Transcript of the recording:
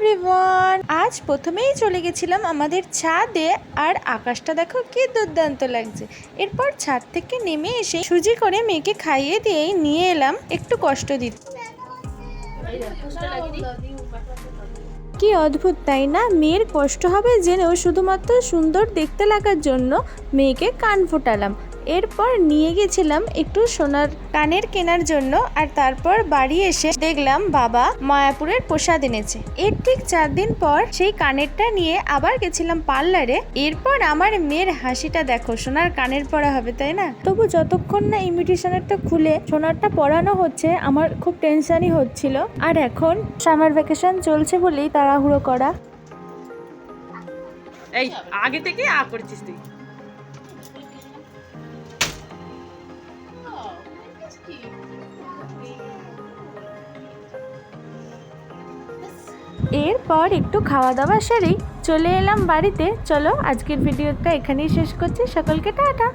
Everyone আজ প্রথমেই চলে গেছিলাম আমাদের ছাদে, আর আকাশটা দেখো কি দুর্দান্ত লাগছে। এরপর ছাদ থেকে নেমে এসে সুজি করে মেয়েকে খাইয়ে দিয়েই নিয়ে এলাম, একটু কষ্ট দিতে। কি অদ্ভুত, তাই না? মেয়ের কষ্ট হবে জেনেও শুধুমাত্র সুন্দর দেখতে লাগার জন্য মেয়েকে কান ফোটালাম। এরপর নিয়ে গেছিলাম একটু সোনার কানের কেনার জন্য, আর তারপর বাড়ি এসে দেখলাম বাবা মায়াপুরের প্রসাদ এনেছে। এর ঠিক চার দিন পর সেই কানেরটা নিয়ে আবার গেছিলাম পার্লারে। এরপর আমার মেয়ের হাসিটা দেখো, সোনার কানের পরা হবে, তাই না? তবু যতক্ষণ না ইমিটেশনেরটা খুলে সোনারটা পরানো হচ্ছে, আমার খুব টেনশনই হচ্ছিল। আর এখন সামার ভ্যাকেশন চলছে বলেই তাড়াহুড়ো করা। এই, আগে থেকে আ করছিস তুই। এরপর একটু খাওয়া দাওয়া সেরেই চলে এলাম বাড়িতে। চলো, আজকের ভিডিওটা এখানেই শেষ করছি। সকলকে টাটা।